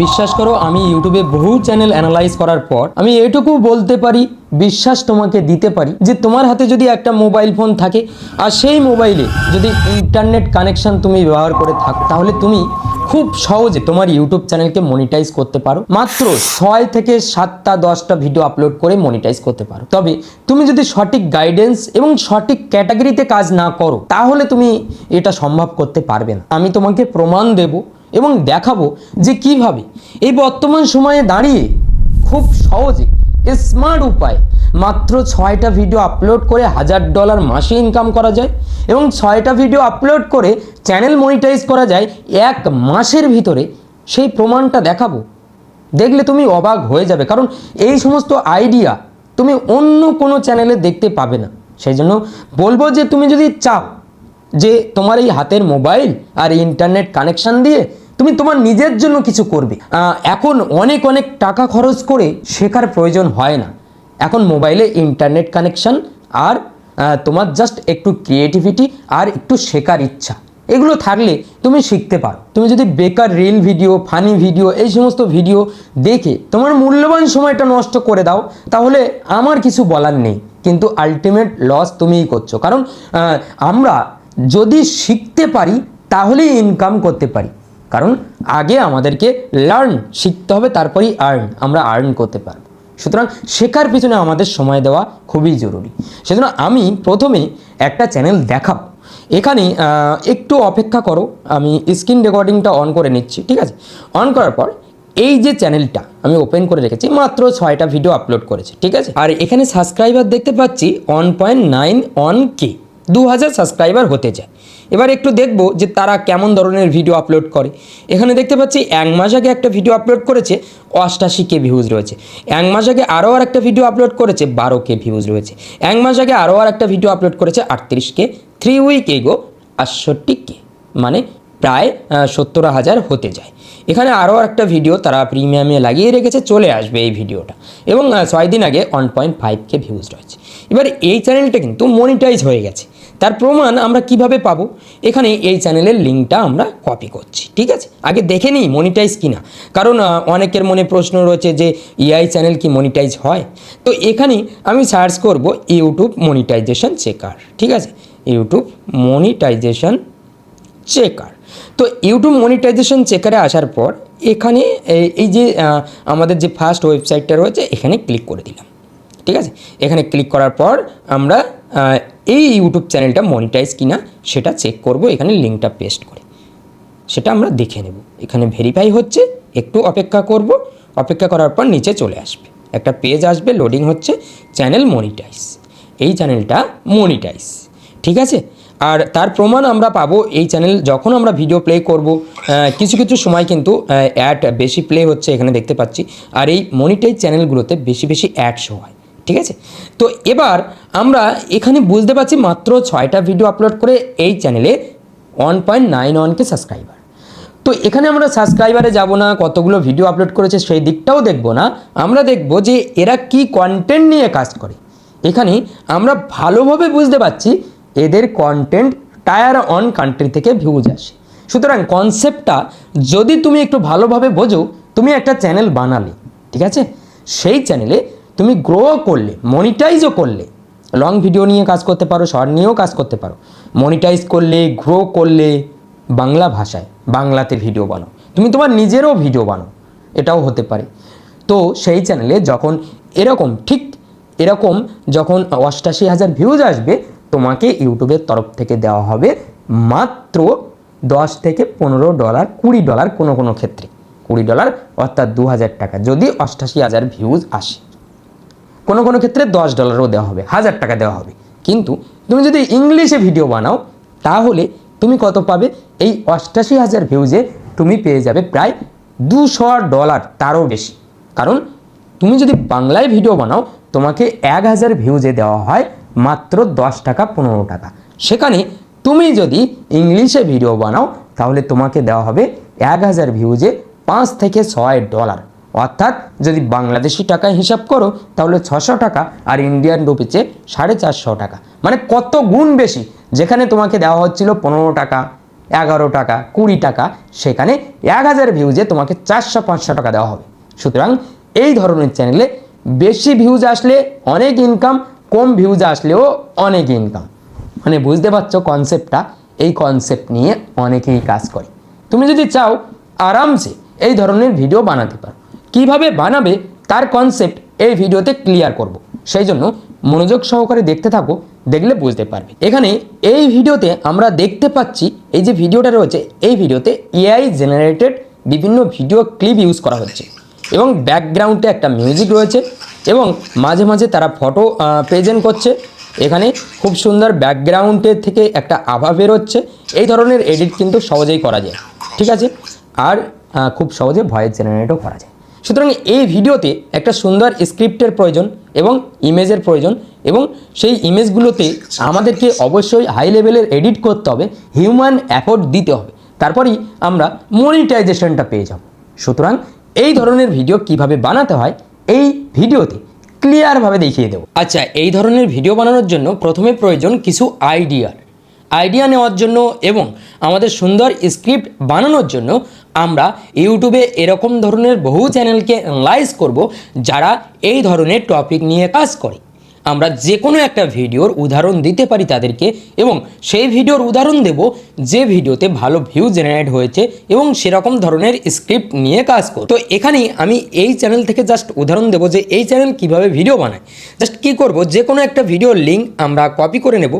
বিশ্বাস করো, আমি ইউটিউবে বহু চ্যানেল অ্যানালাইজ করার পর, আমি এটুকু বলতে পারি, বিশ্বাস তোমাকে দিতে পারি যে তোমার হাতে যদি একটা মোবাইল ফোন থাকে, আর সেই মোবাইলে যদি ইন্টারনেট কানেকশন তুমি ব্যবহার করে থাকো, তাহলে তুমি খুব সহজে তোমার ইউটিউব চ্যানেলকে মনিটাইজ করতে পারো। মাত্র ছয় থেকে সাতটা, দশটা ভিডিও আপলোড করে মনিটাইজ করতে পারো। তবে তুমি যদি সঠিক গাইডেন্স এবং সঠিক ক্যাটাগরিতে কাজ না করো, তাহলে তুমি এটা সম্ভব করতে পারবে না। আমি তোমাকে প্রমাণ দেব এবং দেখাবো যে কীভাবে। এই বর্তমান সময়ে দাঁড়িয়ে খুব সহজে স্মার্ট উপায়, মাত্র ছয়টা ভিডিও আপলোড করে হাজার ডলার মাসে ইনকাম করা যায় এবং ছয়টা ভিডিও আপলোড করে চ্যানেল মনিটাইজ করা যায় এক মাসের ভিতরে। সেই প্রমাণটা দেখাবো। দেখলে তুমি অবাক হয়ে যাবে। কারণ এই সমস্ত আইডিয়া তুমি অন্য কোনো চ্যানেলে দেখতে পাবে না। সেই জন্য বলব যে তুমি যদি চাও যে তোমার এই হাতের মোবাইল আর ইন্টারনেট কানেকশান দিয়ে তুমি তোমার নিজের জন্য কিছু করবে। এখন অনেক অনেক টাকা খরচ করে শেখার প্রয়োজন হয় না। এখন মোবাইলে ইন্টারনেট কানেকশন আর তোমার জাস্ট একটু ক্রিয়েটিভিটি আর একটু শেখার ইচ্ছা। এগুলো থাকলে তুমি শিখতে পারো। তুমি যদি বেকার রিল ভিডিও ফানি ভিডিও এই সমস্ত ভিডিও দেখে তোমার মূল্যবান সময়টা নষ্ট করে দাও, তাহলে আমার কিছু বলার নেই। কিন্তু আলটিমেট লস তুমিই করছ। কারণ আমরা যদি শিখতে পারি, তাহলেই ইনকাম করতে পারি। কারণ আগে আমাদেরকে লার্ন শিখতে হবে, তারপরেই আর্ন আমরা আর্ন করতে পারব। সুতরাং শেখার পিছনে আমাদের সময় দেওয়া খুবই জরুরি। সেজন্য আমি প্রথমে একটা চ্যানেল দেখাবো। এখানে একটু অপেক্ষা করো, আমি স্ক্রিন রেকর্ডিংটা অন করে নিচ্ছি, ঠিক আছে? অন করার পর এই যে চ্যানেলটা আমি ওপেন করে রেখেছি, মাত্র ছয়টা ভিডিও আপলোড করেছে, ঠিক আছে? আর এখানে সাবস্ক্রাইবার দেখতে পাচ্ছি one point nine one K দু হাজার সাবস্ক্রাইবার হতে যায় এবার একটু দেখব যে তারা কেমন ধরনের ভিডিও আপলোড করে। এখানে দেখতে পাচ্ছি, এক মাস আগে একটা ভিডিও আপলোড করেছে, অষ্টাশি কে ভিউজ রয়েছে। এক মাস আগে আরও আর একটা ভিডিও আপলোড করেছে, বারো কে ভিউজ রয়েছে। এক মাস আগে আরও আর একটা ভিডিও আপলোড করেছে, আটত্রিশ কে থ্রি উইক এগো আটষট্টি কে মানে প্রায় সত্তর হাজার হতে যায়। এখানে আরও একটা ভিডিও তারা প্রিমিয়ামে লাগিয়ে রেখেছে, চলে আসবে এই ভিডিওটা এবং ছয় দিন আগে one point five K views রয়েছে। এবার এই চ্যানেলটা কিন্তু মনিটাইজ হয়ে গেছে। তার প্রমাণ আমরা কীভাবে পাবো? এখানে এই চ্যানেলের লিঙ্কটা আমরা কপি করছি, ঠিক আছে? আগে দেখে নিই মনিটাইজ কিনা। কারণ অনেকের মনে প্রশ্ন রয়েছে যে ইআই চ্যানেল কি মনিটাইজ হয়? তো এখানে আমি সার্চ করব ইউটিউব মনিটাইজেশন চেকার ঠিক আছে? ইউটিউব মনিটাইজেশন চেকার তো ইউটিউব মনিটাইজেশন চেকারে আসার পর, এখানে এই- এই যে আমাদের যে ফার্স্ট ওয়েবসাইটটা রয়েছে, এখানে ক্লিক করে দিলাম। ঠিক আছে? এখানে ক্লিক করার পর আমরা এই ইউটিউব চ্যানেলটা মনিটাইজ কিনা সেটা চেক করব, এখানে লিঙ্কটা পেস্ট করে। সেটা আমরা দেখে নেব। এখানে ভেরিফাই হচ্ছে, একটু অপেক্ষা করব, অপেক্ষা করার পর নিচে চলে আসবে। একটা পেজ আসবে লোডিং হচ্ছে চ্যানেল মনিটাইজ এই চ্যানেলটা মনিটাইজ ঠিক আছে? আর তার প্রমাণ আমরা পাবো, এই চ্যানেল যখন আমরা ভিডিও প্লে করব কিছু কিছু সময় কিন্তু অ্যাড বেশি প্লে হচ্ছে, এখানে দেখতে পাচ্ছি। আর এই মনিটাইজ চ্যানেলগুলোতে বেশি বেশি অ্যাড শো হয়। ঠিক আছে? তো এবার আমরা এখানে বুঝতে পারছি মাত্র ছয়টা ভিডিও আপলোড করে এই চ্যানেলে one point nine one K subscriber তো এখানে আমরা সাবস্ক্রাইবারে যাব না, কতগুলো ভিডিও আপলোড করেছে সেই দিকটাও দেখব না। আমরা দেখব যে এরা কি কন্টেন্ট নিয়ে কাজ করে। এখানে আমরা ভালোভাবে বুঝতে পারছি এদের কন্টেন্ট টায়ার অন কান্ট্রি থেকে ভিউজ আসে। সুতরাং কনসেপ্টটা যদি তুমি একটু ভালোভাবে বোঝো, তুমি একটা চ্যানেল বানালে, ঠিক আছে? সেই চ্যানেলে তুমি গ্রো করলে মনিটাইজও করলে লং ভিডিও নিয়ে কাজ করতে পারো শর্ট নিয়েও কাজ করতে পারো। মনিটাইজ করলে গ্রো করলে বাংলা ভাষায়, বাংলাতে ভিডিও বানাও। তুমি তোমার নিজেরও ভিডিও বানাও, এটাও হতে পারে। তো সেই চ্যানেলে যখন এরকম, ঠিক এরকম যখন অষ্টাশি হাজার ভিউজ আসবে, তোমাকে ইউটিউবের তরফ থেকে দেওয়া হবে মাত্র দশ থেকে পনেরো ডলার কুড়ি ডলার কোনো কোনো ক্ষেত্রে। কুড়ি ডলার অর্থাৎ দু হাজার টাকা, যদি অষ্টাশি হাজার ভিউজ আসে। কোনো কোনো ক্ষেত্রে দশ ডলারও দেওয়া হবে, হাজার টাকা দেওয়া হবে। কিন্তু তুমি যদি ইংলিশে ভিডিও বানাও, তাহলে তুমি কত পাবে? এই অষ্টাশি হাজার ভিউজে তুমি পেয়ে যাবে প্রায় দুশো ডলার তারও বেশি। কারণ তুমি যদি বাংলায় ভিডিও বানাও, তোমাকে এক হাজার ভিউজে দেওয়া হয় মাত্র দশ টাকা পনেরো টাকা। সেখানে তুমি যদি ইংলিশে ভিডিও বানাও, তাহলে তোমাকে দেওয়া হবে এক হাজার ভিউজে পাঁচ থেকে ছয় ডলার অর্থাৎ যদি বাংলাদেশি টাকায় হিসাব করো, তাহলে ছশো টাকা আর ইন্ডিয়ান রুপিচে সাড়ে চারশো টাকা। মানে কত গুণ বেশি? যেখানে তোমাকে দেওয়া হচ্ছিল পনেরো টাকা, এগারো টাকা, কুড়ি টাকা, সেখানে এক হাজার ভিউজে তোমাকে চারশো, পাঁচশো টাকা দেওয়া হবে। সুতরাং এই ধরনের চ্যানেলে বেশি ভিউজ আসলে অনেক ইনকাম কম ভিউজ আসলেও অনেক ইনকাম মানে বুঝতে পারছ কনসেপ্টটা এই কনসেপ্ট নিয়ে অনেকেই কাজ করে। তুমি যদি চাও আরামসে এই ধরনের ভিডিও বানাতে পারো। কীভাবে বানাবে তার কনসেপ্ট এই ভিডিওতে ক্লিয়ার করব। সেই জন্য মনোযোগ সহকারে দেখতে থাকো, দেখলে বুঝতে পারবে। এখানে এই ভিডিওতে আমরা দেখতে পাচ্ছি, এই যে ভিডিওটা রয়েছে, এই ভিডিওতে এআই জেনারেটেড বিভিন্ন ভিডিও ক্লিপ ইউজ করা হচ্ছে। এবং ব্যাকগ্রাউন্ডে একটা মিউজিক রয়েছে এবং মাঝে মাঝে তারা ফটো প্রেজেন্ট করছে। এখানে খুব সুন্দর ব্যাকগ্রাউন্ডের থেকে একটা আভা বেরোচ্ছে। এই ধরনের এডিট কিন্তু সহজেই করা যায়, ঠিক আছে? আর খুব সহজে ভয়েস জেনারেটও করা যায়। সুতরাং এই ভিডিওতে একটা সুন্দর স্ক্রিপ্টের প্রয়োজন এবং ইমেজের প্রয়োজন এবং সেই ইমেজগুলোতে আমাদেরকে অবশ্যই হাই লেভেলের এডিট করতে হবে হিউম্যান অ্যাফোর্ট দিতে হবে। তারপরেই আমরা মনিটাইজেশনটা পেয়ে যাব। সুতরাং এই ধরনের ভিডিও কীভাবে বানাতে হয়, এই ভিডিওতে ক্লিয়ারভাবে দেখিয়ে দেবো। আচ্ছা এই ধরনের ভিডিও বানানোর জন্য প্রথমে প্রয়োজন কিছু আইডিয়ার আইডিয়া নেওয়ার জন্য এবং আমাদের সুন্দর স্ক্রিপ্ট বানানোর জন্য আমরা ইউটিউবে এরকম ধরনের বহু চ্যানেলকে অ্যানালাইজ করব যারা এই ধরনের টপিক নিয়ে কাজ করে। আমরা যে কোনো একটা ভিডিওর উদাহরণ দিতে পারি তাদেরকে এবং সেই ভিডিওর উদাহরণ দেব যে ভিডিওতে ভালো ভিউ জেনারেট হয়েছে এবং সেরকম ধরনের স্ক্রিপ্ট নিয়ে কাজ করব। তো এখানে আমি এই চ্যানেল থেকে জাস্ট উদাহরণ দেবো যে এই চ্যানেল কীভাবে ভিডিও বানায়। জাস্ট কী করব? যে কোনো একটা ভিডিওর লিঙ্ক আমরা কপি করে নেব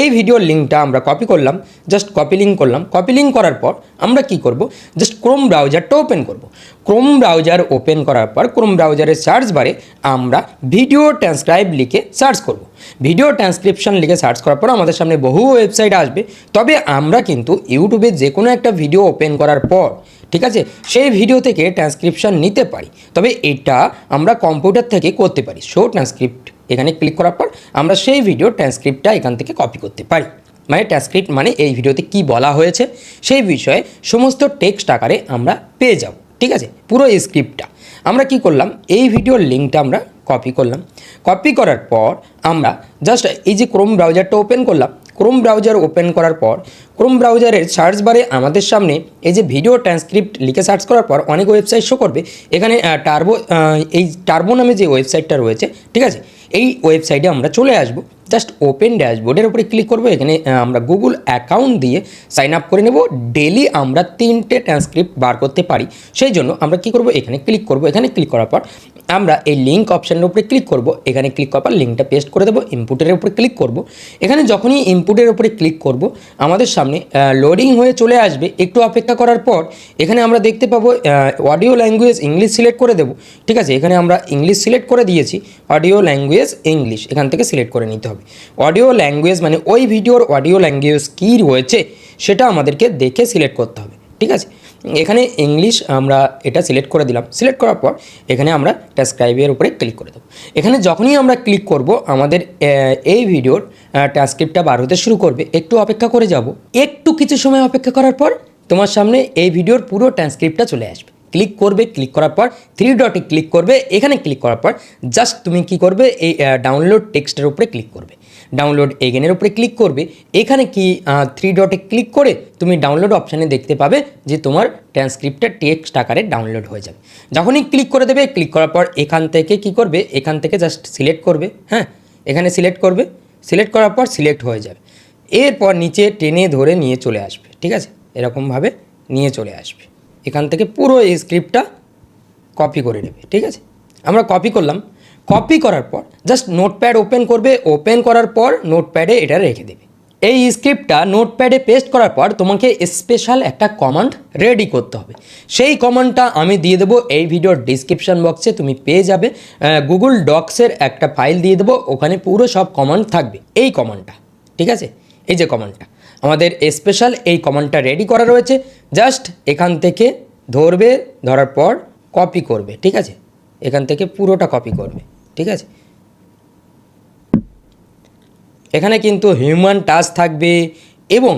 এই ভিডিওর লিঙ্কটা আমরা কপি করলাম জাস্ট কপি লিঙ্ক করলাম। কপি লিঙ্ক করার পর আমরা কি করব? জাস্ট ক্রোম ব্রাউজারটা ওপেন করব। ক্রোম ব্রাউজার ওপেন করার পর ক্রোম ব্রাউজারের সার্চ বারে আমরা ভিডিও ট্রান্সক্রাইব লিখে সার্চ করব। ভিডিও ট্রান্সক্রিপশন লিখে সার্চ করার পর আমাদের সামনে বহু ওয়েবসাইট আসবে। তবে আমরা কিন্তু ইউটিউবে যে কোনো একটা ভিডিও ওপেন করার পর, ঠিক আছে? সেই ভিডিও থেকে ট্রান্সক্রিপশন নিতে পারি। তবে এটা আমরা কম্পিউটার থেকে করতে পারি। শো ট্রান্সক্রিপ্ট এখানে ক্লিক করার পর আমরা সেই ভিডিও ট্রান্সক্রিপ্টটা এখান থেকে কপি করতে পারি। মানে ট্রান্সক্রিপ্ট মানে এই ভিডিওতে কি বলা হয়েছে, সেই বিষয়ে সমস্ত টেক্সট আকারে আমরা পেয়ে যাব, ঠিক আছে? পুরো স্ক্রিপ্টটা আমরা কি করলাম? এই ভিডিওর লিঙ্কটা আমরা কপি করলাম। কপি করার পর আমরা জাস্ট এই যে ক্রোম ব্রাউজারটা ওপেন করলাম ক্রোম ব্রাউজার ওপেন করার পর ক্রোম ব্রাউজারের সার্চ বারে আমাদের সামনে এই যে ভিডিও ট্রান্সক্রিপ্ট লিখে সার্চ করার পর অনেক ওয়েবসাইট শো করবে। এখানে টার্বো এই টার্বো নামে যে ওয়েবসাইটটা রয়েছে, ঠিক আছে? এই ওয়েবসাইটে আমরা চলে আসব। জাস্ট ওপেন ড্যাশবোর্ডের উপরে ক্লিক করব, এখানে আমরা গুগল অ্যাকাউন্ট দিয়ে সাইন আপ করে নেব। ডেলি আমরা তিনটে ট্রান্সক্রিপ্ট বার করতে পারি। সেই জন্য আমরা কি করব? এখানে ক্লিক করব। এখানে ক্লিক করার পর আমরা এই লিঙ্ক অপশানের উপরে ক্লিক করব। এখানে ক্লিক করার পর লিঙ্কটা পেস্ট করে দেবো। ইনপুটের উপরে ক্লিক করব। এখানে যখনই ইনপুটের উপরে ক্লিক করব, আমাদের সামনে লোডিং হয়ে চলে আসবে। একটু অপেক্ষা করার পর এখানে আমরা দেখতে পাবো অডিও ল্যাঙ্গুয়েজ ইংলিশ সিলেক্ট করে দেবো। ঠিক আছে? এখানে আমরা ইংলিশ সিলেক্ট করে দিয়েছি। অডিও ল্যাঙ্গুয়েজ ইংলিশ এখান থেকে সিলেক্ট করে নিতে হবে। অডিও ল্যাঙ্গুয়েজ মানে ওই ভিডিওর অডিও ল্যাঙ্গুয়েজ কী রয়েছে, সেটা আমাদেরকে দেখে সিলেক্ট করতে হবে, ঠিক আছে? এখানে ইংলিশ আমরা এটা সিলেক্ট করে দিলাম। সিলেক্ট করার পর এখানে আমরা ট্রান্সক্রাইবের উপরে ক্লিক করে দেবো। এখানে যখনই আমরা ক্লিক করব, আমাদের এই ভিডিওর ট্রান্সক্রিপ্টটা বার হতে শুরু করবে। একটু অপেক্ষা করে যাব। একটু কিছু সময় অপেক্ষা করার পর তোমার সামনে এই ভিডিওর পুরো ট্রান্সক্রিপ্টটা চলে আসবে। ক্লিক করবে ক্লিক করার পর থ্রি ডটে ক্লিক করবে, এখানে ক্লিক করার পর জাস্ট তুমি কি করবে, এই ডাউনলোড টেক্সটের উপরে ক্লিক করবে। ডাউনলোড এগেনের উপরে ক্লিক করবে, এখানে কি থ্রি ডটে ক্লিক করে তুমি ডাউনলোড অপশানে দেখতে পাবে যে তোমার ট্রান্সক্রিপ্টের টেক্সট আকারে ডাউনলোড হয়ে যাবে। যখনই ক্লিক করে দেবে ক্লিক করার পর এখান থেকে কি করবে, এখান থেকে জাস্ট সিলেক্ট করবে হ্যাঁ? এখানে সিলেক্ট করবে সিলেক্ট করার পর সিলেক্ট হয়ে যাবে। এরপর নিচে টেনে ধরে নিয়ে চলে আসবে, ঠিক আছে? এরকমভাবে নিয়ে চলে আসবে। এখান থেকে পুরো এই স্ক্রিপ্টটা কপি করে নেবে, ঠিক আছে? আমরা কপি করলাম। কপি করার পর জাস্ট নোটপ্যাড ওপেন করবে ওপেন করার পর নোটপ্যাডে এটা রেখে দেবে। এই স্ক্রিপ্টটা নোটপ্যাডে পেস্ট করার পর তোমাকে স্পেশাল একটা কমান্ড রেডি করতে হবে। সেই কমান্ডটা আমি দিয়ে দেবো এই ভিডিওর ডিসক্রিপশন বক্সে তুমি পেয়ে যাবে। গুগল ডক্সের একটা ফাইল দিয়ে দেবো, ওখানে পুরো সব কমান্ড থাকবে, এই কমান্ডটা ঠিক আছে? এই যে কমান্ডটা আমাদের স্পেশাল এই কমান্ডটা রেডি করা রয়েছে। জাস্ট এখান থেকে ধরবে, ধরার পর কপি করবে, ঠিক আছে? এখান থেকে পুরোটা কপি করবে, ঠিক আছে? এখানে কিন্তু হিউম্যান টাচ থাকবে এবং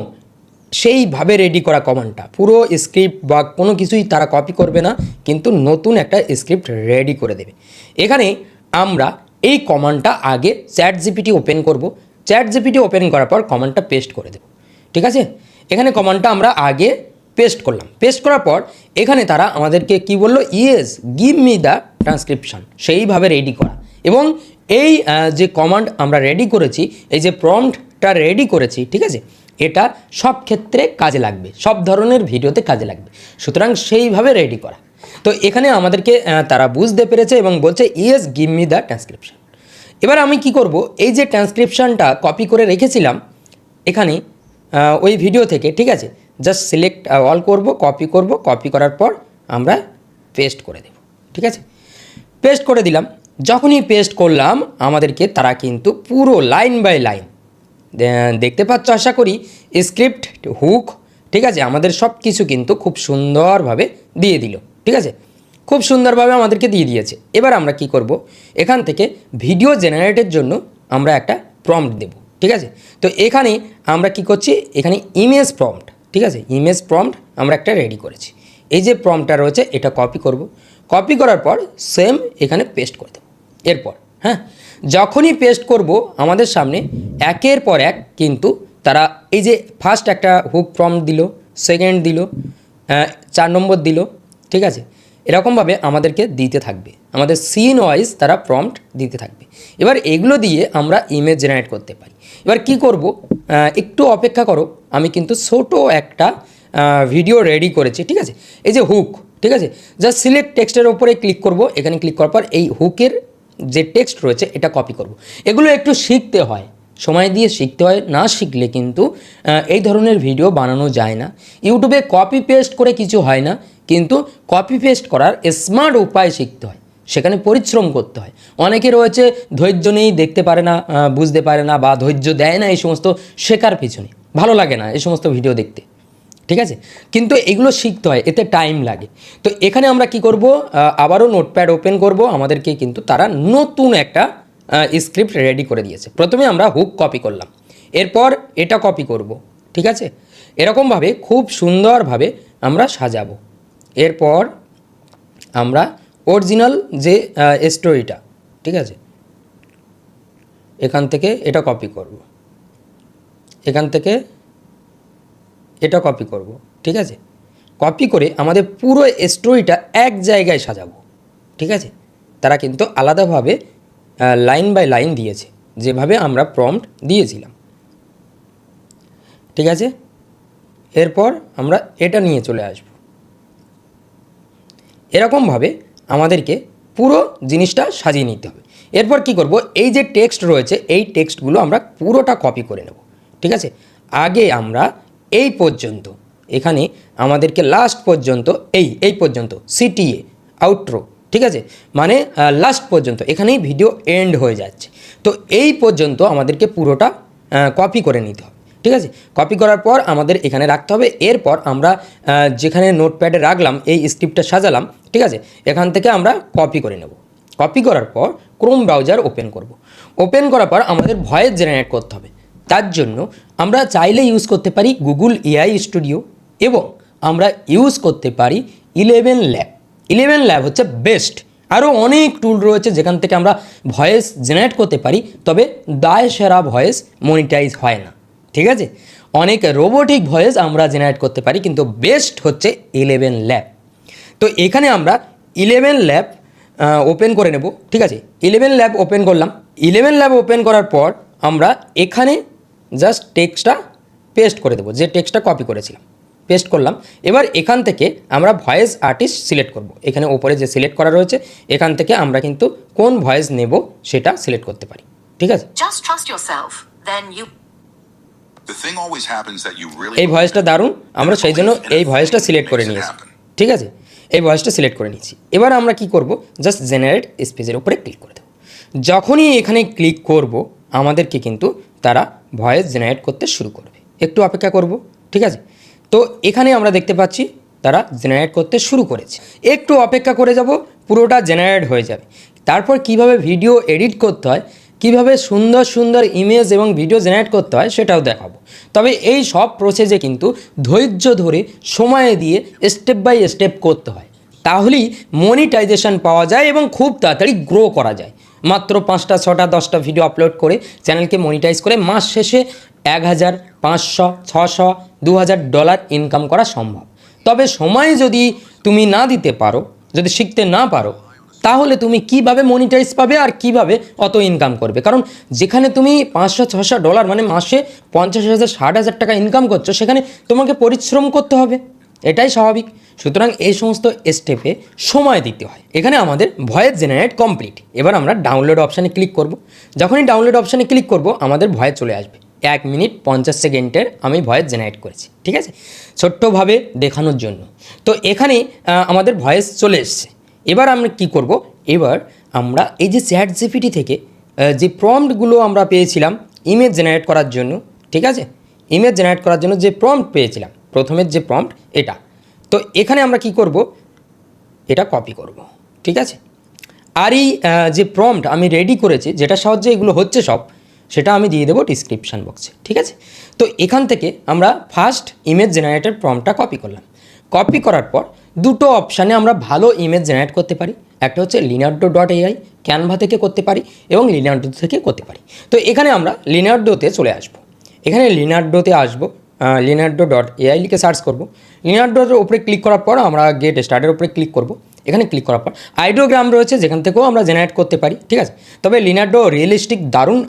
সেইভাবে রেডি করা কমান্ডটা পুরো স্ক্রিপ্ট বা কোনো কিছুই তারা কপি করবে না, কিন্তু নতুন একটা স্ক্রিপ্ট রেডি করে দেবে। এখানে আমরা এই কমান্ডটা আগে চ্যাট জিপিটি ওপেন করব। চ্যাট জিপিটি ওপেন করার পর কমান্ডটা পেস্ট করে দেবো। ঠিক আছে? এখানে কমান্ডটা আমরা আগে পেস্ট করলাম। পেস্ট করার পর এখানে তারা আমাদেরকে কি বলল? Yes give me the transcription সেইভাবে রেডি করা। এবং এই যে কমান্ড আমরা রেডি করেছি, এই যে প্রম্পটটা রেডি করেছি, ঠিক আছে? এটা সব ক্ষেত্রে কাজে লাগবে। সব ধরনের ভিডিওতে কাজে লাগবে। সুতরাং সেইভাবে রেডি করা। তো এখানে আমাদেরকে তারা বুঝতে পেরেছে এবং বলছে yes give me the transcription এবার আমি কি করব? এই যে ট্রান্সক্রিপশনটা কপি করে রেখেছিলাম, এখানে ওই ভিডিও থেকে, ঠিক আছে? জাস্ট সিলেক্ট অল করব কপি করব কপি করার পর আমরা পেস্ট করে দেব, ঠিক আছে? পেস্ট করে দিলাম। যখনই পেস্ট করলাম, আমাদেরকে তারা কিন্তু পুরো লাইন বাই লাইন দেখতে পাচ্ছ, আশা করি স্ক্রিপ্ট হুক ঠিক আছে? আমাদের সব কিছু কিন্তু খুব সুন্দরভাবে দিয়ে দিল, ঠিক আছে? খুব সুন্দরভাবে আমাদেরকে দিয়ে দিয়েছে। এবার আমরা কি করব? এখান থেকে ভিডিও জেনারেটের জন্য আমরা একটা প্রম্পট দেব, ঠিক আছে? তো এখানে আমরা কি করছি? এখানে ইমেজ প্রম্পট ঠিক আছে? ইমেজ প্রম্পট আমরা একটা রেডি করেছি। এই যে প্রম্পটটা রয়েছে, এটা কপি করব। কপি করার পর সেম এখানে পেস্ট করে দেবো। এরপর হ্যাঁ? যখনই পেস্ট করব, আমাদের সামনে একের পর এক কিন্তু তারা এই যে ফার্স্ট একটা হুক প্রম্পট দিল সেকেন্ড দিল চার নম্বর দিল, ঠিক আছে? এরকমভাবে আমাদেরকে দিতে থাকবে। আমাদের সিন ওয়াইজ তারা প্রম্পট দিতে থাকবে। এবার এগুলো দিয়ে আমরা ইমেজ জেনারেট করতে পারি। এবার কি করব? একটু অপেক্ষা করো। আমি কিন্তু ছোট একটা ভিডিও রেডি করেছি, ঠিক আছে? এই যে হুক ঠিক আছে? জাস্ট সিলেক্ট টেক্সটের ওপরে ক্লিক করব। এখানে ক্লিক করার পর এই হুকের যে টেক্সট রয়েছে, এটা কপি করব। এগুলো একটু শিখতে হয়। সময় দিয়ে শিখতে হয়। না শিখলে কিন্তু এই ধরনের ভিডিও বানানো যায় না। ইউটিউবে কপি পেস্ট করে কিছু হয় না। কিন্তু কপি পেস্ট করার স্মার্ট উপায় শিখতে হয়, সেখানে পরিশ্রম করতে হয়। অনেকে রয়েছে, ধৈর্য নেই দেখতে পারে না বুঝতে পারে না বা ধৈর্য দেয় না এই সমস্ত শেখার পিছনে। ভালো লাগে না এই সমস্ত ভিডিও দেখতে, ঠিক আছে? কিন্তু এগুলো শিখতে হয়, এতে টাইম লাগে। তো এখানে আমরা কি করব? আবারও নোটপ্যাড ওপেন করব। আমাদেরকে কিন্তু তারা নতুন একটা স্ক্রিপ্ট রেডি করে দিয়েছে। প্রথমে আমরা হুক কপি করলাম। এরপর এটা কপি করব, ঠিক আছে? এরকমভাবে খুব সুন্দরভাবে আমরা সাজাবো। এরপর আমরা অরিজিনাল যে স্টোরিটা ঠিক আছে? এখান থেকে এটা কপি করব। এখান থেকে এটা কপি করব, ঠিক আছে? কপি করে আমাদের পুরো স্টোরিটা এক জায়গায় সাজাবো, ঠিক আছে? তারা কিন্তু আলাদাভাবে লাইন বাই লাইন দিয়েছে, যেভাবে আমরা প্রম্পট দিয়েছিলাম। ঠিক আছে? এরপর আমরা এটা নিয়ে চলে আসব। এরকমভাবে আমাদেরকে পুরো জিনিসটা সাজিয়ে নিতে হবে। এরপর কি করব? এই যে টেক্সট রয়েছে, এই টেক্সটগুলো আমরা পুরোটা কপি করে নেব। ঠিক আছে? আগে আমরা এই পর্যন্ত, এখানে আমাদেরকে লাস্ট পর্যন্ত, এই এই পর্যন্ত সিটিএ আউট্রো ঠিক আছে? মানে লাস্ট পর্যন্ত, এখানেই ভিডিও এন্ড হয়ে যাচ্ছে। তো এই পর্যন্ত আমাদেরকে পুরোটা কপি করে নিতে হবে। ঠিক আছে? কপি করার পর আমাদের এখানে রাখতে হবে। এরপর আমরা যেখানে নোটপ্যাডে রাখলাম, এই স্ক্রিপ্টটা সাজালাম, ঠিক আছে? এখান থেকে আমরা কপি করে নেব। কপি করার পর ক্রোম ব্রাউজার ওপেন করব। ওপেন করার পর আমাদের ভয়েস জেনারেট করতে হবে। তার জন্য আমরা চাইলে ইউজ করতে পারি গুগল এআই স্টুডিও এবং আমরা ইউজ করতে পারি ইলেভেন ল্যাব ইলেভেন ল্যাব হচ্ছে বেস্ট আরও অনেক টুল রয়েছে যেখান থেকে আমরা ভয়েস জেনারেট করতে পারি, তবে দায় সেরা ভয়েস মনিটাইজ হয় না। ঠিক আছে? অনেক রোবোটিক ভয়েস আমরা জেনারেট করতে পারি, কিন্তু বেস্ট হচ্ছে ইলেভেন ল্যাব তো এখানে আমরা ইলেভেন ল্যাব ওপেন করে নেব, ঠিক আছে? ইলেভেন ল্যাব ওপেন করলাম। ইলেভেন ল্যাব ওপেন করার পর আমরা এখানে জাস্ট টেক্সটটা পেস্ট করে দেবো, যে টেক্সটটা কপি করেছিলাম। পেস্ট করলাম। এবার এখান থেকে আমরা ভয়েস আর্টিস্ট সিলেক্ট করব। এখানে ওপরে যে সিলেক্ট করা রয়েছে, এখান থেকে আমরা কিন্তু কোন ভয়েস নেব সেটা সিলেক্ট করতে পারি, ঠিক আছে? এই ভয়েসটা দারুণ আমরা সেই জন্য এই ভয়েসটা সিলেক্ট করে নিয়েছি। ঠিক আছে? এই ভয়েসটা সিলেক্ট করে নিয়েছি। এবার আমরা কি করব? জাস্ট জেনারেট স্পেসের উপরে ক্লিক করে দেবো। যখনই এখানে ক্লিক করব আমাদেরকে কিন্তু তারা ভয়েস জেনারেট করতে শুরু করবে। একটু অপেক্ষা করব ঠিক আছে? তো এখানে আমরা দেখতে পাচ্ছি তারা জেনারেট করতে শুরু করেছে। একটু অপেক্ষা করে যাব পুরোটা জেনারেট হয়ে যাবে। তারপর কীভাবে ভিডিও এডিট করতে হয় কীভাবে সুন্দর সুন্দর ইমেজ এবং ভিডিও জেনারেট করতে হয় সেটাও দেখাবো। তবে এই সব প্রসেসে কিন্তু ধৈর্য ধরে সময় দিয়ে স্টেপ বাই স্টেপ করতে হয়। তাহলেই মনিটাইজেশন পাওয়া যায় এবং খুব তাড়াতাড়ি গ্রো করা যায়। মাত্র পাঁচটা, ছটা, দশটা ভিডিও আপলোড করে চ্যানেলকে মনিটাইজ করে মাস শেষে এক হাজার, পাঁচশো, ছশো, দু হাজার ডলার ইনকাম করা সম্ভব। তবে সময় যদি তুমি না দিতে পারো, যদি শিখতে না পারো তাহলে তুমি কীভাবে মনিটাইজ পাবে আর কীভাবে অত ইনকাম করবে? কারণ যেখানে তুমি পাঁচশো, ছশো ডলার মানে মাসে পঞ্চাশ হাজার, ষাট হাজার টাকা ইনকাম করছ, সেখানে তোমাকে পরিশ্রম করতে হবে। এটাই স্বাভাবিক। সুতরাং এই সমস্ত স্টেপে সময় দিতে হয়। এখানে আমাদের ভয়েস জেনারেট কমপ্লিট এবার আমরা ডাউনলোড অপশানে ক্লিক করব। যখনই ডাউনলোড অপশানে ক্লিক করব, আমাদের ভয়েস চলে আসবে। এক মিনিট পঞ্চাশ সেকেন্ডের আমি ভয়েস জেনারেট করেছি। ঠিক আছে? ছোট্টভাবে দেখানোর জন্য। তো এখানে আমাদের ভয়েস চলে এসছে। এবার আমরা কি করব? এবার আমরা এই যে চ্যাট জিপিটি থেকে যে প্রম্পটগুলো আমরা পেয়েছিলাম ইমেজ জেনারেট করার জন্য, ঠিক আছে? ইমেজ জেনারেট করার জন্য যে প্রম্পট পেয়েছিলাম, প্রথমের যে প্রম্পট এটা। তো এখানে আমরা কি করব? এটা কপি করব, ঠিক আছে? আর এই যে প্রম্পট আমি রেডি করেছি, যেটা সাহায্যে এগুলো হচ্ছে সব, সেটা আমি দিয়ে দেবো ডিসক্রিপশান বক্সে ঠিক আছে? তো এখান থেকে আমরা ফার্স্ট ইমেজ জেনারেটর প্রম্পটটা কপি করলাম। কপি করার পর দুটো অপশানে আমরা ভালো ইমেজ জেনারেট করতে পারি। একটা হচ্ছে লিনার্ডো ডট এআই ক্যানভা থেকে করতে পারি এবং লিনার্ডো থেকে করতে পারি। তো এখানে আমরা লিনার্ডোতে চলে আসব। এখানে লিনার্ডোতে আসব। লিনার্ডো ডট এআই লিখে সার্চ করব। লিনার্ডোর উপরে ক্লিক করার পর আমরা গেট স্টার্টের উপরে ক্লিক করব। এখানে ক্লিক করার পর আইডিওগ্রাম রয়েছে, যেখান থেকেও আমরা জেনারেট করতে পারি, ঠিক আছে? তবে লিনার্ডো রিয়েলিস্টিক দারুণ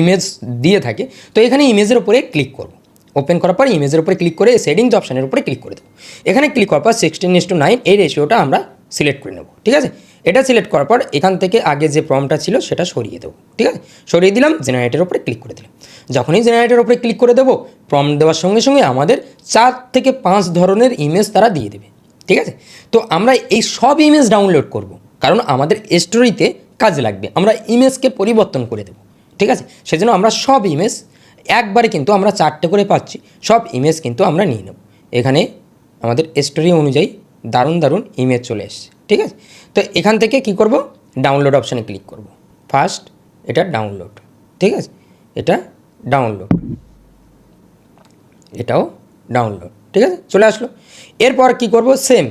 ইমেজ দিয়ে থাকে। তো এখানে ইমেজের উপরে ক্লিক করব। ওপেন করার পর ইমেজের উপরে ক্লিক করে সেটিংস অপশানের উপরে ক্লিক করে দেবো। এখানে ক্লিক করার পর সিক্সটিন ইস টু নাইন এই রেশিওটা আমরা সিলেক্ট করে নেব, ঠিক আছে? এটা সিলেক্ট করার পর এখান থেকে আগে যে প্রমটা ছিল সেটা সরিয়ে দেবো, ঠিক আছে? সরিয়ে দিলাম জেনারেটের উপরে ক্লিক করে দিলাম। যখনই জেনারেটের উপরে ক্লিক করে দেবো প্রম দেওয়ার সঙ্গে সঙ্গে আমাদের চার থেকে পাঁচ ধরনের ইমেজ তারা দিয়ে দেবে, ঠিক আছে? তো আমরা এই সব ইমেজ ডাউনলোড করব, কারণ আমাদের স্টোরিতে কাজে লাগবে। আমরা ইমেজকে পরিবর্তন করে দেবো, ঠিক আছে? সেজন্য আমরা সব ইমেজ একবারে কিন্তু আমরা চারটে করে পাচ্ছি। সব ইমেজ কিন্তু আমরা নিয়ে নেব। এখানে আমাদের স্টোরি অনুযায়ী দারুণ দারুণ ইমেজ চলে এসছে। ঠিক আছে? তো এখান থেকে কি করব? ডাউনলোড অপশানে ক্লিক করব। ফার্স্ট এটা ডাউনলোড ঠিক আছে? এটা ডাউনলোড এটাও ডাউনলোড ঠিক আছে? চলে আসলো। এরপর কি করব? সেম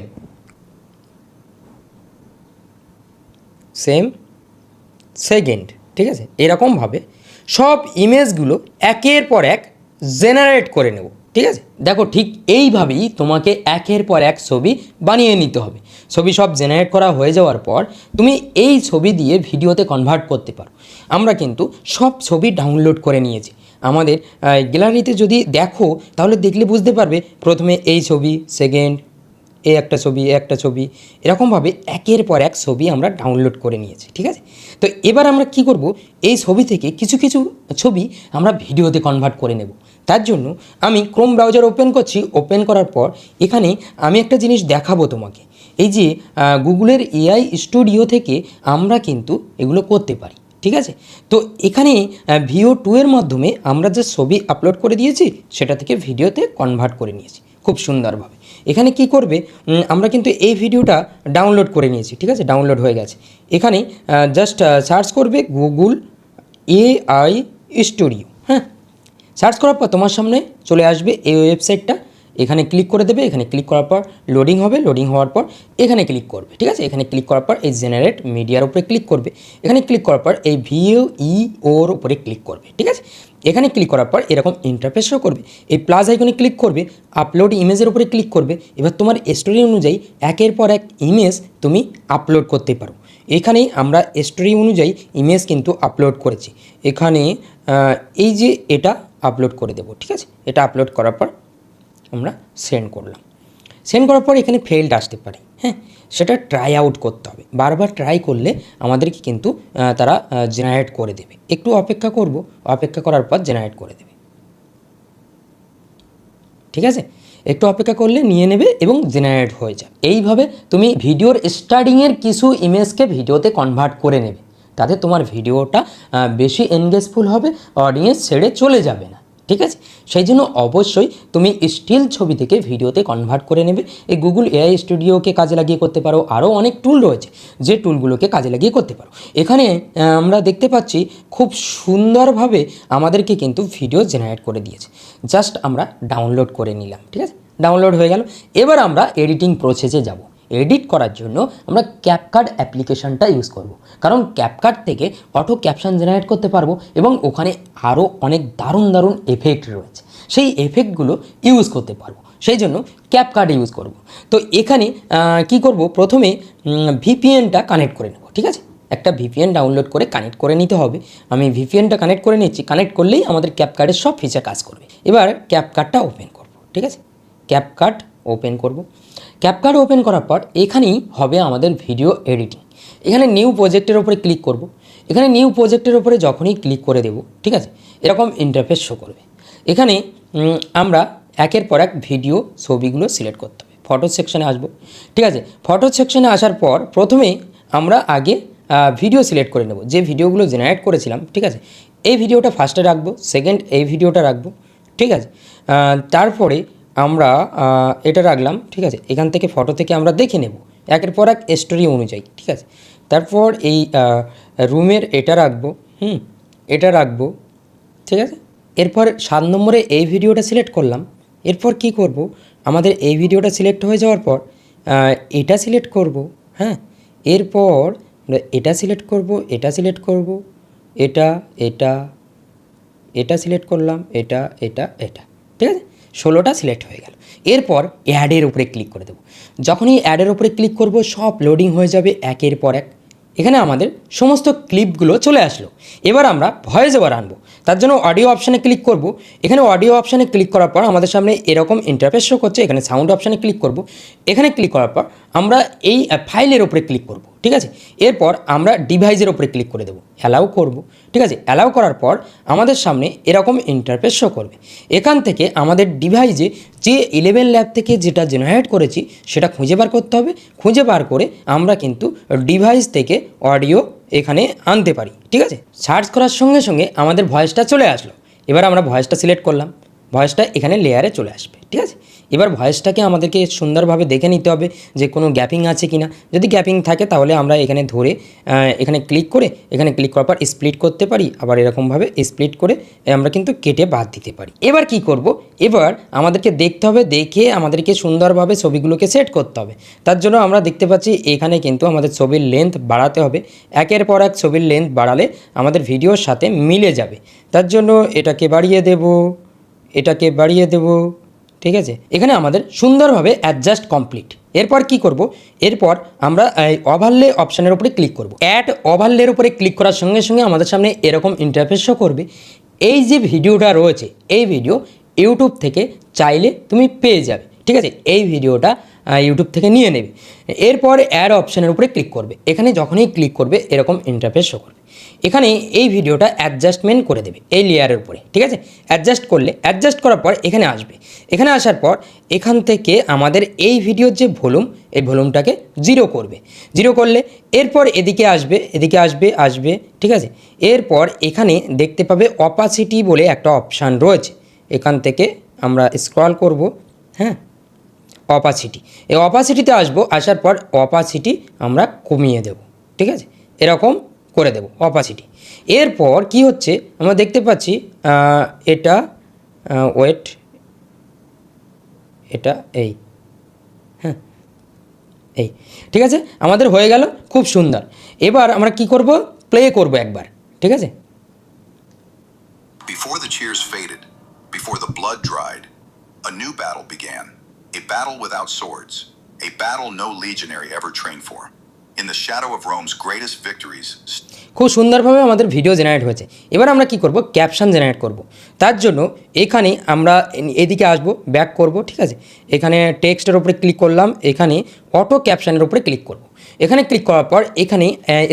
সেম সেকেন্ড ঠিক আছে? এরকমভাবে সব ইমেজগুলো একের পর এক জেনারেট করে নেব, ঠিক আছে? দেখো ঠিক এইভাবেই তোমাকে একের পর এক ছবি বানিয়ে নিতে হবে। ছবি সব জেনারেট করা হয়ে যাওয়ার পর তুমি এই ছবি দিয়ে ভিডিওতে কনভার্ট করতে পারো। আমরা কিন্তু সব ছবি ডাউনলোড করে নিয়েছি। আমাদের গ্যালারিতে যদি দেখো, তাহলে দেখলে বুঝতে পারবে প্রথমে এই ছবি সেকেন্ড এই একটা ছবি, এ একটা ছবি, এরকমভাবে একের পর এক ছবি আমরা ডাউনলোড করে নিয়েছি, ঠিক আছে? তো এবার আমরা কি করব? এই ছবি থেকে কিছু কিছু ছবি আমরা ভিডিওতে কনভার্ট করে নেব। তার জন্য আমি ক্রোম ব্রাউজার ওপেন করছি ওপেন করার পর এখানে আমি একটা জিনিস দেখাবো তোমাকে। এই যে গুগলের এআই স্টুডিও থেকে আমরা কিন্তু এগুলো করতে পারি, ঠিক আছে? তো এখানে ভিও টু এর মাধ্যমে আমরা যে ছবি আপলোড করে দিয়েছি, সেটা থেকে ভিডিওতে কনভার্ট করে নিয়েছি, খুব সুন্দরভাবে। এখানে কি করবে? আমরা কিন্তু এই ভিডিওটা ডাউনলোড করে নিয়েছি, ঠিক আছে? ডাউনলোড হয়ে গেছে। এখানে জাস্ট সার্চ করবে গুগল এআই স্টুডিও হ্যাঁ? সার্চ করার পর তোমার সামনে চলে আসবে এই ওয়েবসাইটটা এখানে ক্লিক করে দেবে, এখানে ক্লিক করার পর লোডিং হবে। লোডিং হওয়ার পর এখানে ক্লিক করবে, ঠিক আছে? এখানে ক্লিক করার পর এই জেনারেট মিডিয়ার উপরে ক্লিক করবে। এখানে ক্লিক করার পর এই ভিও ই ওর উপরে ক্লিক করবে, ঠিক আছে? এখানে ক্লিক করার পর এরকম ইন্টারফেসও করবে। এই প্লাস আইকনে ক্লিক করবে আপলোড ইমেজের উপরে ক্লিক করবে। এবার তোমার স্টোরি অনুযায়ী একের পর এক ইমেজ তুমি আপলোড করতে পারো। এখানেই আমরা স্টোরি অনুযায়ী ইমেজ কিন্তু আপলোড করেছি। এখানে এই যে এটা আপলোড করে দেব, ঠিক আছে? এটা আপলোড করার পর আমরা সেন্ড করলাম। সেন্ড করার পর এখানে ফেল্ড আসতে পারে। হ্যাঁ সেটা ট্রাই আউট করতে হবে। বারবার ট্রাই করলে আমাদেরকে কিন্তু তারা জেনারেট করে দেবে। একটু অপেক্ষা করব, অপেক্ষা করার পর জেনারেট করে দেবে। ঠিক আছে? একটু অপেক্ষা করলে নিয়ে নেবে এবং জেনারেট হয়ে যাবে। এইভাবে তুমি ভিডিওর স্টার্টিংয়ের কিছু ইমেজকে ভিডিওতে কনভার্ট করে নেবে। তাতে তোমার ভিডিওটা বেশি এনগেজফুল হবে অডিয়েন্স ছেড়ে চলে যাবে না। ঠিক আছে? সেই জন্য অবশ্যই তুমি স্টিল ছবি থেকে ভিডিওতে কনভার্ট করে নেবে। এই গুগল এআই স্টুডিওকে কাজে লাগিয়ে করতে পারো। আরও অনেক টুল রয়েছে, যে টুলগুলোকে কাজে লাগিয়ে করতে পারো। এখানে আমরা দেখতে পাচ্ছি খুব সুন্দরভাবে আমাদেরকে কিন্তু ভিডিও জেনারেট করে দিয়েছে। জাস্ট আমরা ডাউনলোড করে নিলাম, ঠিক আছে? ডাউনলোড হয়ে গেল। এবার আমরা এডিটিং প্রসেসে যাব। এডিট করার জন্য আমরা ক্যাপকার্ড অ্যাপ্লিকেশনটা ইউজ করব। কারণ ক্যাপকার্ড থেকে অটো ক্যাপশন জেনারেট করতে পারব এবং ওখানে আরও অনেক দারুণ দারুণ এফেক্ট রয়েছে। সেই এফেক্টগুলো ইউজ করতে পারব। সেই জন্য ক্যাপকার্ড ইউজ করব। তো এখানে কি করব? প্রথমে ভিপিএনটা কানেক্ট করে নেব, ঠিক আছে? একটা ভিপিএন ডাউনলোড করে কানেক্ট করে নিতে হবে। আমি ভিপিএনটা কানেক্ট করে নিচ্ছি কানেক্ট করলেই আমাদের ক্যাপকার্ডের সব ফিচার কাজ করবে। এবার ক্যাপকার্ডটা ওপেন করব, ঠিক আছে? ক্যাপকার্ড ওপেন করব। ক্যাপকার্ড ওপেন করার পর এখানেই হবে আমাদের ভিডিও এডিটিং এখানে নিউ প্রজেক্টের ওপরে ক্লিক করব। এখানে নিউ প্রজেক্টের ওপরে যখনই ক্লিক করে দেব, ঠিক আছে? এরকম ইন্টারফেস শো করবে। এখানে আমরা একের পর এক ভিডিও ছবিগুলো সিলেক্ট করতে হবে। ফটো সেকশনে আসব, ঠিক আছে? ফটো সেকশনে আসার পর প্রথমে আমরা আগে ভিডিও সিলেক্ট করে নেব। যে ভিডিওগুলো জেনারেট করেছিলাম, ঠিক আছে? এই ভিডিওটা ফার্স্টে রাখব সেকেন্ড এই ভিডিওটা রাখব, ঠিক আছে? তারপরে আমরা এটা রাখলাম, ঠিক আছে? এখান থেকে ফটো থেকে আমরা দেখে নেব, একের পর এক স্টোরি অনুযায়ী, ঠিক আছে? তারপর এই রুমের এটা রাখব, হুম, এটা রাখব, ঠিক আছে? এরপর সাত নম্বরে এই ভিডিওটা সিলেক্ট করলাম, এরপর কি করব? আমাদের এই ভিডিওটা সিলেক্ট হয়ে যাওয়ার পর এটা সিলেক্ট করব হ্যাঁ? এরপর এটা সিলেক্ট করব, এটা সিলেক্ট করব, এটা এটা এটা সিলেক্ট করলাম, এটা এটা এটা, ঠিক আছে? ষোলোটা সিলেক্ট হয়ে গেল। এরপর অ্যাডের উপরে ক্লিক করে দেবো। যখনই অ্যাডের উপরে ক্লিক করব, সব লোডিং হয়ে যাবে একের পর এক। এখানে আমাদের সমস্ত ক্লিপগুলো চলে আসলো। এবার আমরা ভয়েস ওভার আনব। তার জন্য অডিও অপশানে ক্লিক করব। এখানে অডিও অপশানে ক্লিক করার পর আমাদের সামনে এরকম ইন্টারফেস শো করছে। এখানে সাউন্ড অপশানে ক্লিক করব। এখানে ক্লিক করার পর আমরা এই ফাইলের উপরে ক্লিক করব। ঠিক আছে? এরপর আমরা ডিভাইসের ওপরে ক্লিক করে দেবো। অ্যালাউ করব। ঠিক আছে? অ্যালাউ করার পর আমাদের সামনে এরকম ইন্টারফেস শো করবে। এখান থেকে আমাদের ডিভাইসে যে ইলেভেন ল্যাব থেকে যেটা জেনারেট করেছি, সেটা খুঁজে বার করতে হবে। খুঁজে বার করে আমরা কিন্তু ডিভাইস থেকে অডিও এখানে আনতে পারি। ঠিক আছে? সার্চ করার সঙ্গে সঙ্গে আমাদের ভয়েসটা চলে আসলো। এবার আমরা ভয়েসটা সিলেক্ট করলাম। ভয়েসটা এখানে লেয়ারে চলে আসবে। ঠিক আছে? এবার ভয়েসটাকে আমাদেরকে সুন্দরভাবে দেখে নিতে হবে যে কোনো গ্যাপিং আছে কি না যদি গ্যাপিং থাকে তাহলে আমরা এখানে ধরে এখানে ক্লিক করে, এখানে ক্লিক করার পর স্প্লিট করতে পারি। আবার এরকমভাবে স্প্লিট করে আমরা কিন্তু কেটে বাদ দিতে পারি। এবার কি করব? এবার আমাদেরকে দেখতে হবে, দেখে আমাদেরকে সুন্দরভাবে ছবিগুলোকে সেট করতে হবে। তার জন্য আমরা দেখতে পাচ্ছি এখানে কিন্তু আমাদের ছবির লেন্থ বাড়াতে হবে। একের পর এক ছবির লেন্থ বাড়ালে আমাদের ভিডিওর সাথে মিলে যাবে। তার জন্য এটাকে বাড়িয়ে দেব, এটাকে বাড়িয়ে দেব। ঠিক আছে? এখানে আমাদের সুন্দরভাবে অ্যাডজাস্ট কমপ্লিট এরপর কি করব? এরপর আমরা ওভারলে অপশানের উপরে ক্লিক করব। অ্যাড ওভারলের উপরে ক্লিক করার সঙ্গে সঙ্গে আমাদের সামনে এরকম ইন্টারফেস শো করবে। এই যে ভিডিওটা রয়েছে, এই ভিডিও ইউটিউব থেকে চাইলে তুমি পেয়ে যাবে। ঠিক আছে? এই ভিডিওটা ইউটিউব থেকে নিয়ে নেবে। এরপর অ্যাড অপশানের উপরে ক্লিক করবে। এখানে যখনই ক্লিক করবে, এরকম ইন্টারফেস শো করবে। এখানে এই ভিডিওটা অ্যাডজাস্টমেন্ট করে দেবে, এই লেয়ারের উপরে, ঠিক আছে? অ্যাডজাস্ট করলে অ্যাডজাস্ট করার পর এখানে আসবে। এখানে আসার পর এখান থেকে আমাদের এই ভিডিওর যে ভলিউম এই ভলিউমটাকে জিরো করবে। জিরো করলে এরপর এদিকে আসবে এদিকে আসবে আসবে, ঠিক আছে? এরপর এখানে দেখতে পাবে অপাসিটি বলে একটা অপশান রয়েছে। এখান থেকে আমরা স্ক্রল করব হ্যাঁ? অপাসিটি এই অপাসিটিতে আসব আসার পর অপাসিটি আমরা কমিয়ে দেব ঠিক আছে? এরকম করে দেব অপাসিটি এরপর কি হচ্ছে? আমরা দেখতে পাচ্ছি এটা ওয়েট এটা এই হ্যাঁ এই ঠিক আছে? আমাদের হয়ে গেল খুব সুন্দর। এবার আমরা কি করব? প্লে করব একবার ঠিক আছে? Before the cheers faded, before the blood dried, a new battle began. A battle without swords. A battle no legionary ever trained for. In the shadow of Rome's greatest victories, খুব সুন্দরভাবে আমাদের video generate হয়েছে। এবার আমরা কি করব? Caption generate করব। তার জন্য এখানে আমরা এদিকে আসব ব্যাক করব ঠিক আছে? এখানে টেক্সটের উপরে ক্লিক করলাম এখানে অটো ক্যাপশনের উপরে ক্লিক করব। এখানে ক্লিক করার পর এখানে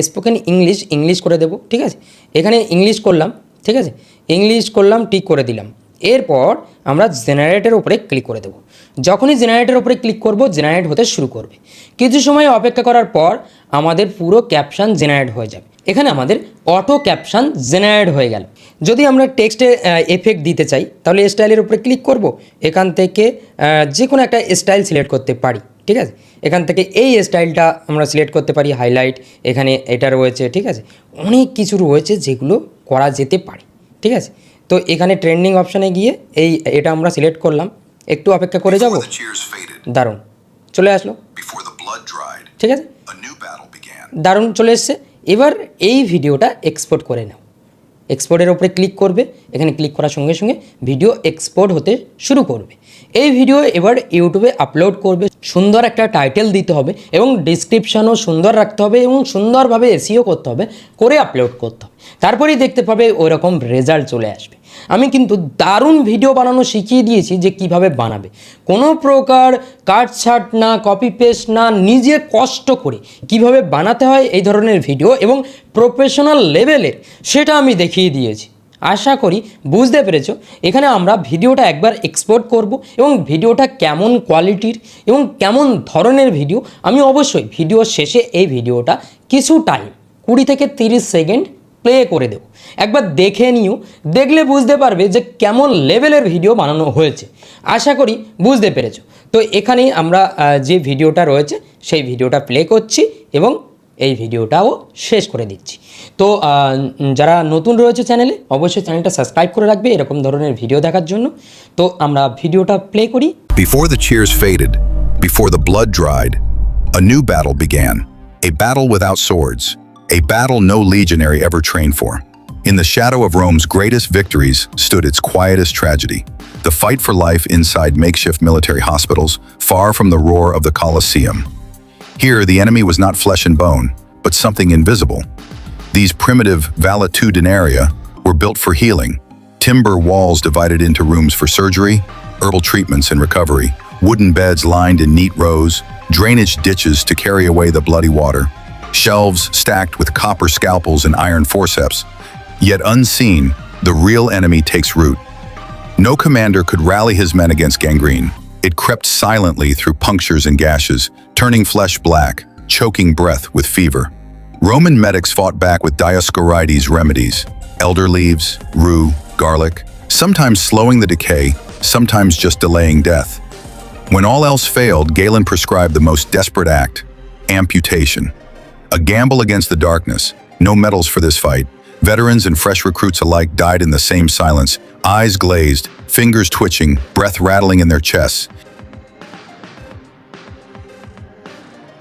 স্পোকেন ইংলিশ ইংলিশ করে দেব ঠিক আছে? এখানে ইংলিশ করলাম ঠিক আছে? ইংলিশ করলাম টিক করে দিলাম। এরপর আমরা জেনারেটের উপরে ক্লিক করে দেবো। যখনই জেনারেটের উপরে ক্লিক করব জেনারেট হতে শুরু করবে। কিছু সময় অপেক্ষা করার পর আমাদের পুরো ক্যাপশন জেনারেট হয়ে যাবে। এখানে আমাদের অটো ক্যাপশন জেনারেট হয়ে গেল। যদি আমরা টেক্সটে এফেক্ট দিতে চাই, তাহলে স্টাইলের উপরে ক্লিক করব। এখান থেকে যে কোনো একটা স্টাইল সিলেক্ট করতে পারি, ঠিক আছে? এখান থেকে এই স্টাইলটা আমরা সিলেক্ট করতে পারি হাইলাইট এখানে এটা রয়েছে, ঠিক আছে? অনেক কিছু রয়েছে যেগুলো করা যেতে পারে, ঠিক আছে? তো এখানে ট্রেন্ডিং অপশানে গিয়ে এই এটা আমরা সিলেক্ট করলাম। একটু অপেক্ষা করে যাব? দারুণ। চলে আসলো। ঠিক আছে. দারুণ চলে এসছে। এবার এই ভিডিওটা এক্সপোর্ট করে নাও। এক্সপোর্টের ওপরে ক্লিক করবে। এখানে ক্লিক করার সঙ্গে সঙ্গে ভিডিও এক্সপোর্ট হতে শুরু করবে। এই ভিডিও এবার ইউটিউবে আপলোড করবে, সুন্দর একটা টাইটেল দিতে হবে এবং ডিসক্রিপশনও সুন্দর রাখতে হবে এবং সুন্দরভাবে এসিও করতে হবে, করে আপলোড করতে হবে। তারপরেই দেখতে পাবে ওরকম রেজাল্ট চলে আসবে। আমি কিন্তু দারুণ ভিডিও বানানো শিখিয়ে দিয়েছি যে কীভাবে বানাবে। কোনো প্রকার কাটছাট না কপি পেস্ট না, নিজে কষ্ট করে কীভাবে বানাতে হয় এই ধরনের ভিডিও এবং প্রফেশনাল লেভেলের সেটা আমি দেখিয়ে দিয়েছি। আশা করি বুঝতে পেরেছ। এখানে আমরা ভিডিওটা একবার এক্সপোর্ট করব এবং ভিডিওটা কেমন কোয়ালিটির এবং কেমন ধরনের ভিডিও আমি অবশ্যই ভিডিও শেষে এই ভিডিওটা কিছু টাইম কুড়ি থেকে তিরিশ সেকেন্ড প্লে করে দেবো। একবার দেখে নিও, দেখলে বুঝতে পারবে যে কেমন লেভেলের ভিডিও বানানো হয়েছে। আশা করি বুঝতে পেরেছ। তো এখানেই আমরা যে ভিডিওটা রয়েছে, সেই ভিডিওটা প্লে করছি এবং এই ভিডিওটাও শেষ করে দিচ্ছি তো যারা নতুন রয়েছে চ্যানেলে অবশ্যই চ্যানেলটা সাবস্ক্রাইব করে রাখবে এরকম ধরনের ভিডিও দেখার জন্য তো আমরা ভিডিওটা প্লে করি Before the cheers faded, before the blood dried, a new battle began. A battle without swords. A battle no legionary ever trained for. In the shadow of Rome's greatest victories stood its quietest tragedy. The fight for life inside makeshift military hospitals, far from the roar of the Colosseum. Here, the enemy was not flesh and bone, but something invisible. These primitive valetudinaria were built for healing, timber walls divided into rooms for surgery, herbal treatments and recovery, wooden beds lined in neat rows, drainage ditches to carry away the bloody water, shelves stacked with copper scalpels and iron forceps. Yet unseen, the real enemy takes root. No commander could rally his men against gangrene. It crept silently through punctures and gashes, turning flesh black, choking breath with fever. Roman medics fought back with Dioscorides remedies, elder leaves, rue, garlic, sometimes slowing the decay, sometimes just delaying death. When all else failed, Galen prescribed the most desperate act amputation. A gamble against the darkness, no medals for this fight. Veterans and fresh recruits alike died in the same silence, eyes glazed, fingers twitching, breath rattling in their chests.